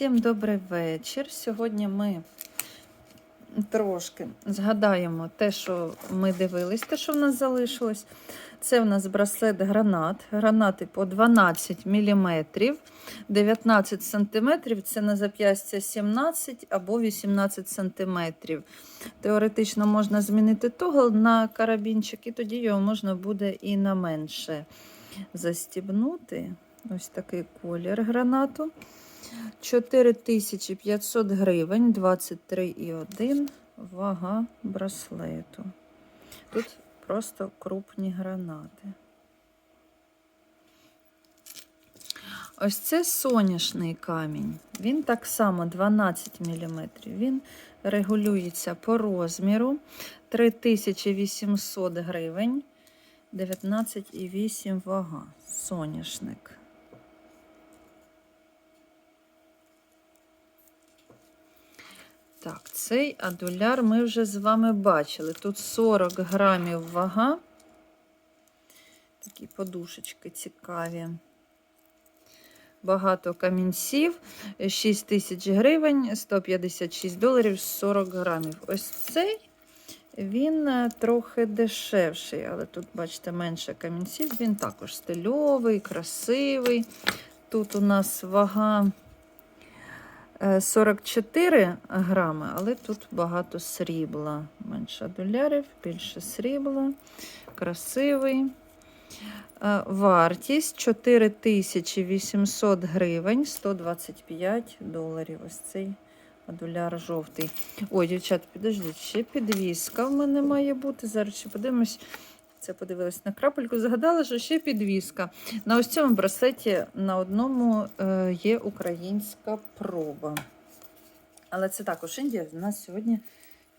Всім добрий вечір. Сьогодні ми трошки згадаємо те, що ми дивились, те, що в нас залишилось. Це в нас браслет гранат. Гранати по 12 мм, 19 см, це на зап'ястя 17 або 18 см. Теоретично можна змінити тогл на карабінчик, і тоді його можна буде і на менше застібнути. Ось такий колір гранату. 4500 гривень, 23,1 вага браслету. Тут просто крупні гранати. Ось це соняшний камінь. Він так само 12 мм. Він регулюється по розміру 3800 гривень, 19,8 вага. Соняшник. Так, цей адуляр ми вже з вами бачили. Тут 40 грамів вага. Такі подушечки цікаві. Багато камінців, 6 тисяч гривень, 156 доларів, 40 грамів. Ось цей він е, трохи дешевший, але тут, бачите, менше камінців. Він також стильовий, красивий. Тут у нас вага. 44 грами, але тут багато срібла. Менше долярів, більше срібла. Красивий. Е, Вартість 4800 гривень, 125 доларів. Ось цей адуляр жовтий. Ой, дівчата, підождіть, ще підвіска в мене має бути. Зараз ще подивимось. Це подивилась на крапельку, згадала, що ще підвіска. На ось цьому браслеті на одному е, є українська проба. Але це також Індія. У нас сьогодні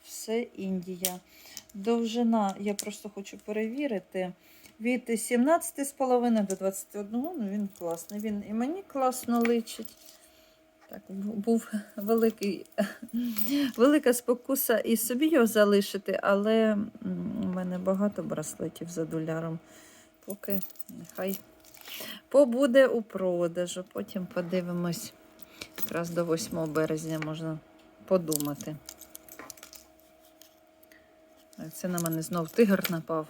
все Індія. Довжина, я просто хочу перевірити. Від 17,5 до 21, ну він класний. Він і мені класно личить. Так, був великий, велика спокуса і собі його залишити, але у мене багато браслетів за доляром. Поки нехай побуде у продажу. Потім подивимось. Якраз до 8 березня можна подумати. Це на мене знов тигр напав.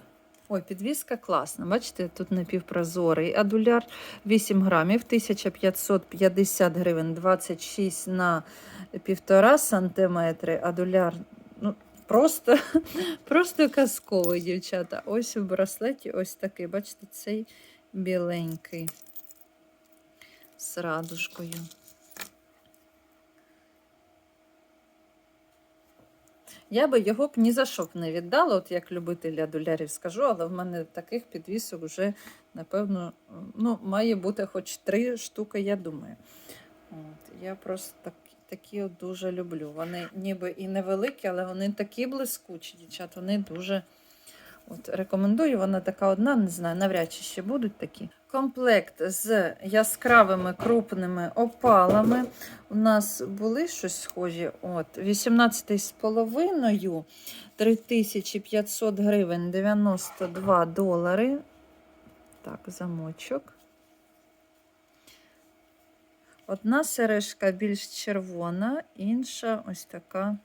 Ой, підвіска класна. Бачите, тут напівпрозорий. Адуляр 8 грамів, 1550 гривень, 26 на 1,5 сантиметри. Адуляр ну, просто просто казковий, дівчата. Ось у браслеті ось такий. Бачите, цей біленький з радужкою. Я би його б ні за що б не віддала, от як любителя долярів скажу, але в мене таких підвісок вже, напевно, ну, має бути хоч три штуки, я думаю. От, Я просто так, такі от дуже люблю. Вони ніби і невеликі, але вони такі блискучі, дівчат, вони дуже от, рекомендую. Вона така одна, не знаю, навряд чи ще будуть такі. Комплект з яскравими крупними опалами. У нас були щось схожі. От, 18,5, 3500 гривень, 92 долари. Так, замочок. Одна сережка більш червона, інша ось така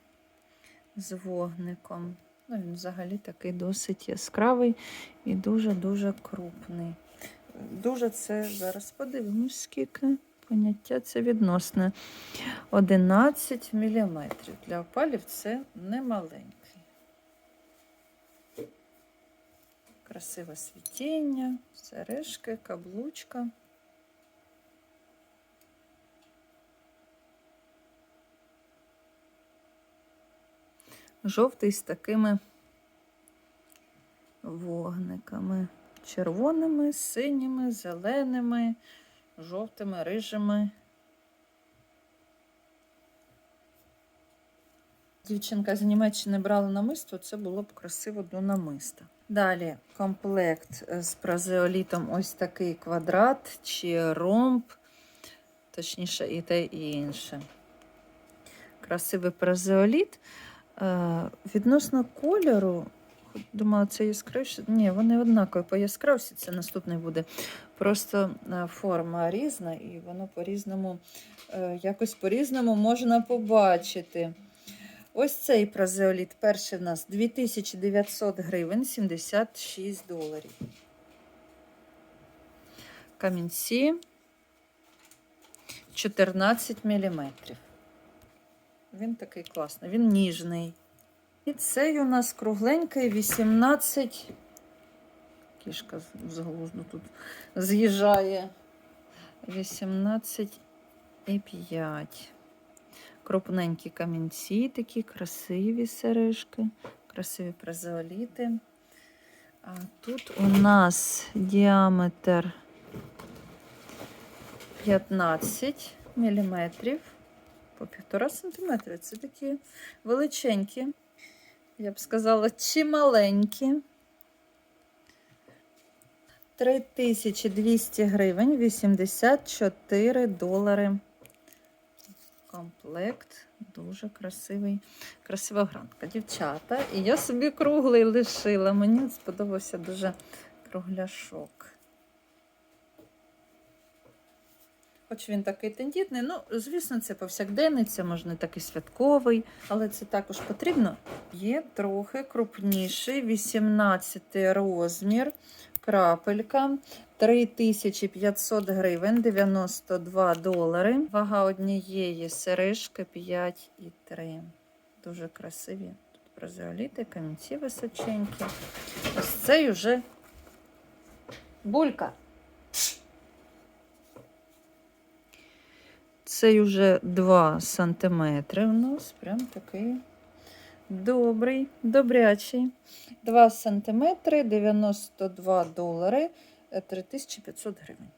з вогником. Ну, Він взагалі такий досить яскравий і дуже-дуже крупний. Дуже це зараз подивимось, скільки поняття це відносне. 11 мм. Для опалів це немаленький. Красиве світіння, сережки, каблучка. Жовтий з такими вогниками червоними, синіми, зеленими, жовтими, рижими. Дівчинка з Німеччини брала намисто, це було б красиво до намиста. Далі комплект з празеолітом ось такий квадрат чи ромб, точніше, і те, і інше. Красивий празеоліт. Відносно кольору, думала, це яскравіше. Ні, вони однакові по яскравості, це наступний буде. Просто е, форма різна, і воно по-різному, е, якось по-різному можна побачити. Ось цей празеоліт. Перший в нас 2900 гривень, 76 доларів. Камінці 14 мм. Він такий класний, він ніжний. І цей у нас кругленький 18. Кішка з- з тут з'їжджає. 18 і 5. Крупненькі камінці, такі красиві сережки, красиві празеоліти. А тут у нас діаметр 15 міліметрів по півтора сантиметри. Це такі величенькі, я б сказала, чималенькі. 3200 гривень, 84 долари. Комплект дуже красивий, красива гранка. Дівчата. І я собі круглий лишила. Мені сподобався дуже кругляшок. Хоч він такий тендітний, ну, звісно, це повсякденний, це можна такий святковий, але це також потрібно. Є трохи крупніший, 18 розмір, крапелька, 3500 гривень, 92 долари. Вага однієї сережки 5,3. Дуже красиві. Тут бразеоліти, камінці височенькі. Ось цей уже булька. Цей уже 2 сантиметри у нас. Прям такий добрий, добрячий. 2 сантиметри, 92 долари, е, 3500 гривень.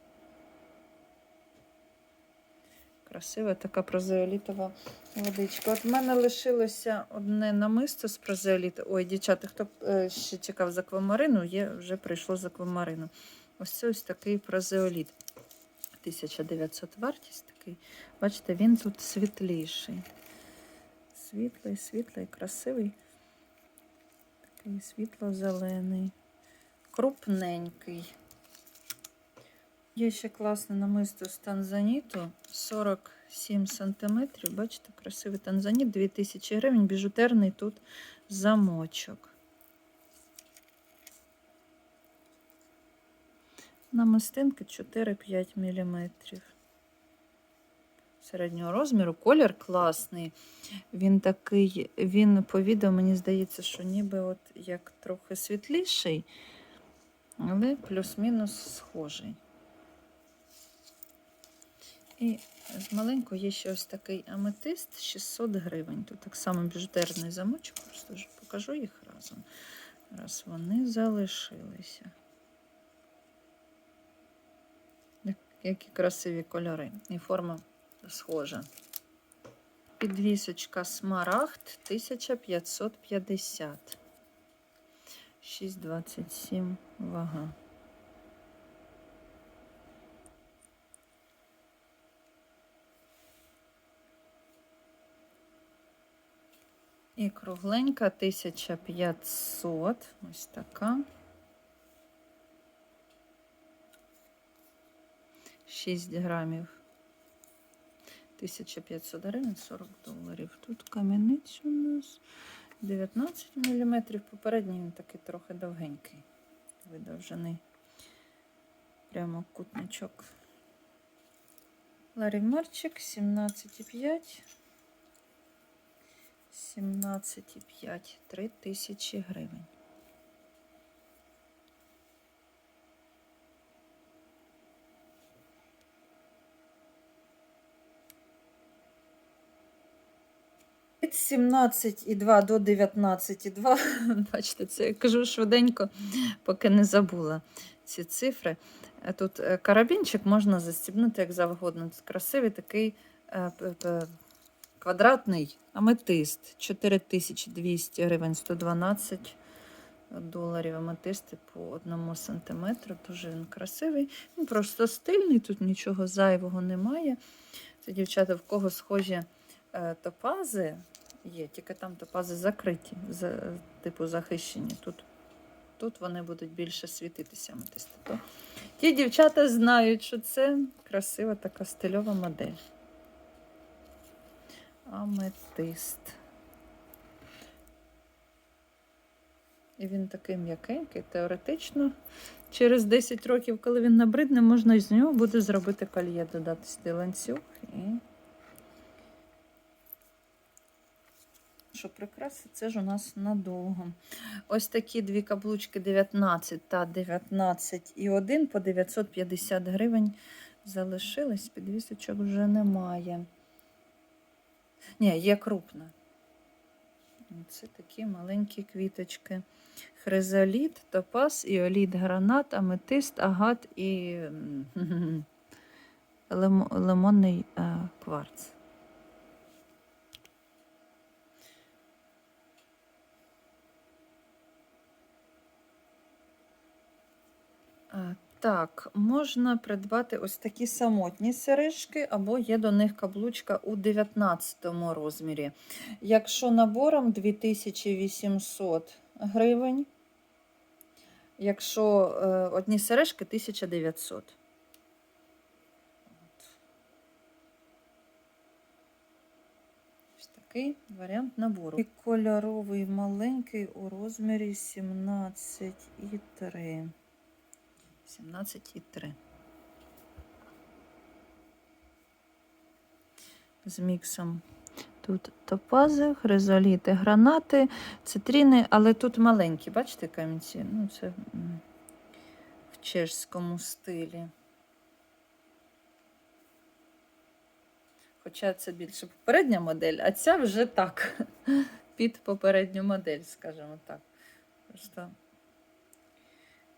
Красива така прозеолітова водичка. От в мене лишилося одне намисто з прозеоліту. Ой, дівчата, хто е, ще чекав з аквамарину, є, вже прийшло з аквамарину. Ось це ось такий прозеоліт. 1900 вартість такий. Бачите, він тут світліший. Світлий, світлий, красивий. Такий світло-зелений. Крупненький. Є ще класне намисто з танзаніту. 47 сантиметрів. Бачите, красивий танзаніт, 2000 гривень, біжутерний тут замочок. Намистинки 4-5 мм. Середнього розміру. Колір класний. Він такий, він по відео, мені здається, що ніби от як трохи світліший, але плюс-мінус схожий. І з маленького є ще ось такий аметист 600 гривень. Тут так само біжутерний замочок, просто ж покажу їх разом. Раз вони залишилися. Які красиві кольори. І форма схожа. Підвісочка Смарагд 1550. 6,27 вага. І кругленька 1500. Ось така. 6 грамів. 1500 гривень 40 доларів. Тут камінець у нас 19 мм. Попередній він такий трохи довгенький, видовжений. Прямо кутничок. Ларі Марчик 17,5. 17,5. 3 тисячі гривень. Від 17,2 до 19,2. Бачите, це я кажу швиденько, поки не забула ці цифри. Е, Тут е, карабінчик можна застібнути як завгодно. Це красивий такий е, квадратний аметист. 4200 гривень, 112 доларів аметисти по одному сантиметру. Дуже він красивий. Він просто стильний, тут нічого зайвого немає. Це дівчата, в кого схожі топази, Є, тільки там топази закриті, за, типу захищені. Тут, тут вони будуть більше світитися аметисти. То ті дівчата знають, що це красива така стильова модель. Аметист. І він такий м'якенький, теоретично. Через 10 років, коли він набридне, можна з нього буде зробити кольє, додати ланцюг і. Що прикраси, це ж у нас надовго. Ось такі дві каблучки 19 та 19 і 1 по 950 гривень залишились. Підвісочок вже немає. Ні, є крупна. Це такі маленькі квіточки. Хризоліт, топаз, іоліт, гранат, аметист, агат і лимонний е, кварц. Так, можна придбати ось такі самотні сережки, або є до них каблучка у 19 розмірі. Якщо набором 2800 гривень, якщо е, одні сережки 1900. Ось такий варіант набору. І кольоровий маленький у розмірі 17,3. 17,3. З міксом. Тут топази, хризоліти, гранати, цитріни, але тут маленькі, бачите, камінці? Ну, це в чешському стилі. Хоча це більше попередня модель, а ця вже так. Під попередню модель, скажімо так. Просто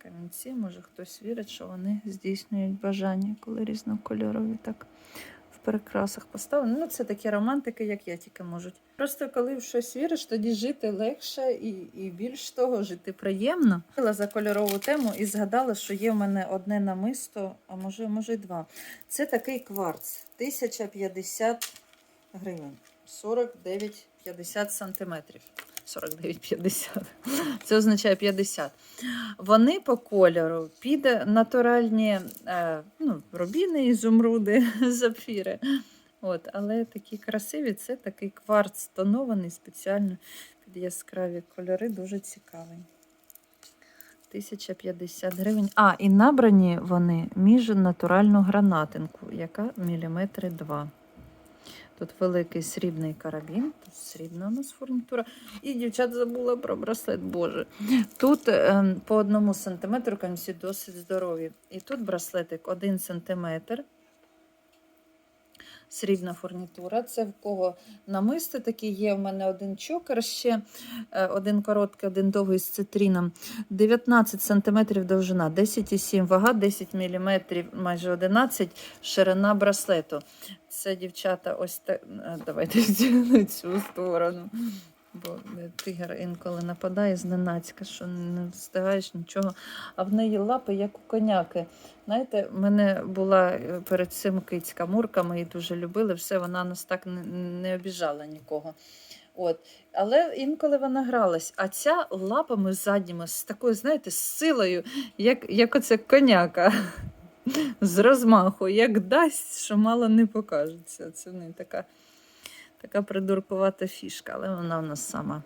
камінці, може хтось вірить, що вони здійснюють бажання, коли різнокольорові так в прикрасах поставлені. Ну, це такі романтики, як я тільки можуть. Просто коли в щось віриш, тоді жити легше і, і більш того, жити приємно. Говорила за кольорову тему і згадала, що є в мене одне намисто, а може, може два. Це такий кварц 1050 гривень, 49-50 сантиметрів. 49,50. Це означає 50. Вони по кольору під натуральні е, ну, рубіни, ізумруди, запфіри. От, але такі красиві, це такий кварц тонований спеціально під яскраві кольори, дуже цікавий. 1050 гривень. А, і набрані вони між натуральну гранатинку, яка міліметри 2. Тут великий срібний карабін, тут срібна у нас фурнітура. І дівчат забула про браслет, боже. Тут е, по одному сантиметру конці досить здорові. І тут браслетик 1 сантиметр. Срібна фурнітура. Це в кого намисти такі є. У мене один чокер ще, е, один короткий, один довгий з цитріном. 19 см довжина, 10,7 вага, 10 мм, майже 11 ширина браслету. Це дівчата, ось так. Давайте на цю сторону. Бо е, тигр інколи нападає зненацька, що не встигаєш нічого. А в неї лапи, як у коняки. Знаєте, в мене була е, перед цим кицька Мурка, ми її дуже любили, все, вона нас так не, обіжала нікого. От. Але інколи вона гралась, а ця лапами задніми з такою, знаєте, з силою, як, як оце коняка. З розмаху, як дасть, що мало не покажеться. Це не така, така придуркувата фішка, але вона в нас сама.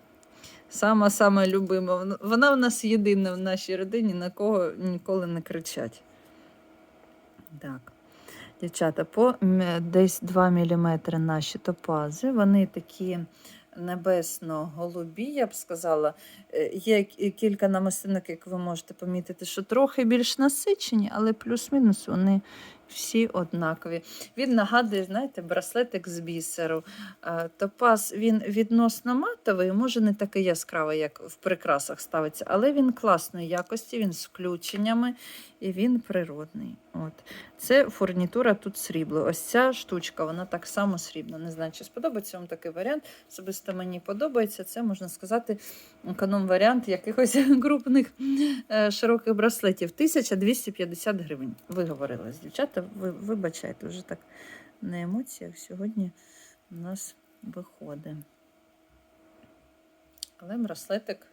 Сама сама любима. Вона- в нас єдина в нашій родині, на кого ніколи не кричать. Так. Дівчата, по десь 2 мм наші топази. Вони такі небесно-голубі, я б сказала. Е, Є кілька намистинок, як ви можете помітити, що трохи більш насичені, але плюс-мінус вони всі однакові. Він нагадує, знаєте, браслетик з бісеру. Е, Топаз він відносно матовий, може не такий яскравий, як в прикрасах ставиться, але він класної якості, він з включеннями і він природний. От. Це фурнітура тут срібло. Ось ця штучка, вона так само срібна. Не знаю, чи сподобається вам такий варіант. Особисто мені подобається. Це можна сказати економ-варіант якихось крупних е, широких браслетів. 1250 гривень. Виговорилась, дівчата. Ви вибачайте, вже так на емоціях сьогодні у нас виходить. Але браслетик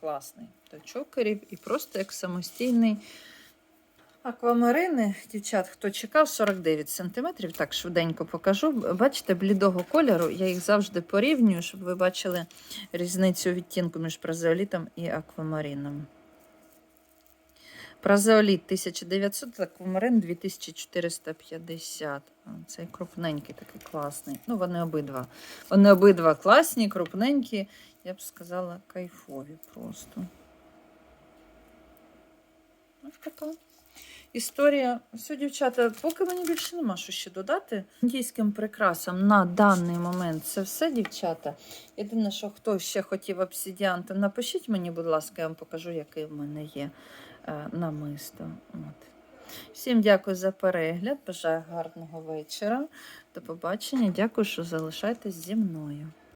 класний. До чокерів і просто як самостійний. Аквамарини, дівчат, хто чекав, 49 см. Так, швиденько покажу. Бачите, блідого кольору. Я їх завжди порівнюю, щоб ви бачили різницю відтінку між празеолітом і аквамарином. Празеоліт 1900, аквамарин 2450. Цей крупненький, такий класний. Ну, вони обидва. Вони обидва класні, крупненькі, я б сказала, кайфові просто. Ось така історія. Все, дівчата, поки мені більше нема що ще додати. Індійським прикрасам на даний момент це все, дівчата. Єдине, що хто ще хотів обсидіан, то напишіть мені, будь ласка, я вам покажу, який в мене є намисто. От. Всім дякую за перегляд. Бажаю гарного вечора. До побачення. Дякую, що залишаєтесь зі мною.